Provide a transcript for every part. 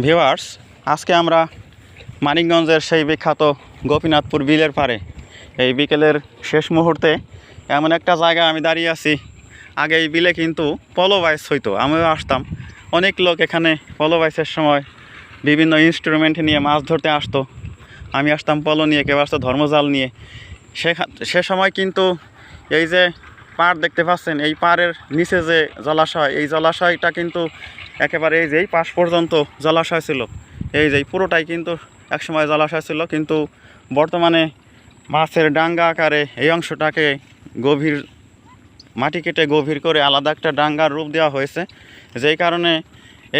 Viewers, আজকে আমরা মানিকগঞ্জের সেই বিখ্যাত গোপীনাথপুর বিলের পারে এই বিকেলের শেষ মুহূর্তে এমন একটা জায়গায় আমি দাঁড়িয়ে আছি। আগে এই বিলে কিন্তু পলো বাইস হইতো, আমিও আসতাম। অনেক লোক এখানে পলো বাইসের সময় বিভিন্ন ইনস্ট্রুমেন্ট নিয়ে মাছ ধরতে আসতো। আমি আসতাম পলো নিয়ে কেউ আসতো ধর্মজাল নিয়ে। সে সময় কিন্তু এই যে পাড় দেখতে পাচ্ছেন, এই পাড়ের নিচে যে জলাশয়, এই জলাশয়টা কিন্তু একেবারে এই যে এই পাশ পর্যন্ত জলাশয় ছিল। এই যে পুরোটাই কিন্তু একসময় জলাশয় ছিল, কিন্তু বর্তমানে মাছের ডাঙ্গা আকারে এই অংশটাকে গভীর, মাটি কেটে গভীর করে আলাদা একটা ডাঙ্গার রূপ দেওয়া হয়েছে। যেই কারণে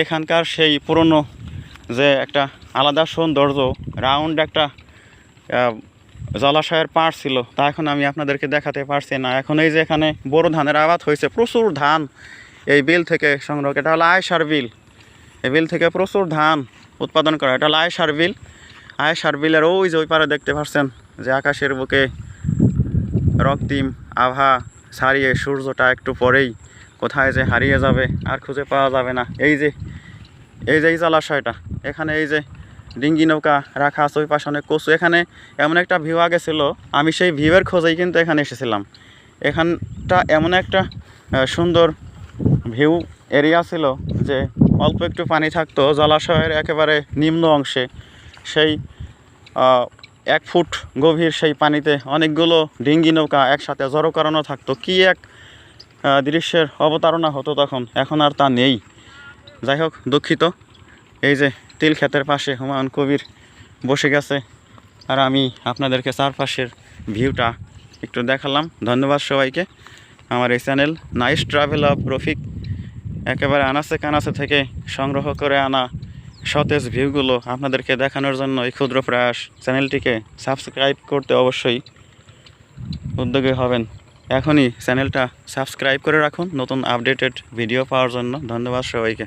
এখানকার সেই পুরনো যে একটা আলাদা সৌন্দর্য, রাউন্ড একটা জলাশয়ের পাড় ছিল, তা এখন আমি আপনাদেরকে দেখাতে পারছি না। এখন এই যে এখানে বড় ধানের আবাদ হয়েছে, প্রচুর ধান এই বিল থেকে সংগ্রহ এটা হলো আয়সার বিল। এই বিল থেকে প্রচুর ধান উৎপাদন করা। এটা হলো আয়সার বিল। আয়সার বিলের ওই যে ওই পারে দেখতে পাচ্ছেন যে আকাশের বুকে রক্তিম আভা ছাড়িয়ে সূর্যটা একটু পরেই কোথায় যে হারিয়ে যাবে আর খুঁজে পাওয়া যাবে না। এই যে এই যে এই জলাশয়টা, এখানে এই যে ডিঙ্গি নৌকা রাখা আছে ওই পাশে অনেক কচু। এখানে এমন একটা ভিউ আগে ছিল, আমি সেই ভিউয়ের খোঁজেই কিন্তু এখানে এসেছিলাম। এখানটা এমন একটা সুন্দর ভিউ এরিয়া ছিল যে অল্প একটু পানি থাকতো, জলাশয়ের একেবারে নিম্ন অংশে। সেই এক ফুট গভীর সেই পানিতে অনেকগুলো ডিঙ্গি নৌকা একসাথে জড়ো করানো থাকতো। কি এক দৃশ্যের অবতারণা হতো তখন, এখন আর তা নেই। যাই হোক, দুঃখিত। এই যে তিল ক্ষেতের পাশে হুমায়ুন কবির বসে গেছে। আর আমি আপনাদেরকে চারপাশের ভিউটা একটু দেখালাম। ধন্যবাদ সবাইকে। আমার এই channel nice travel of Rafiq. একেবারে আনাচে কানাচে থেকে সংগ্রহ করে আনা সতেজ ভিউগুলো আপনাদেরকে দেখানোর জন্য এই ক্ষুদ্র প্রয়াস। চ্যানেলটিকে সাবস্ক্রাইব করতে অবশ্যই উদ্যোগী হবেন। এখনই চ্যানেলটা সাবস্ক্রাইব করে রাখুন। নতুন আপডেটেড ভিডিও পাওয়ার জন্য ধন্যবাদ সবাইকে।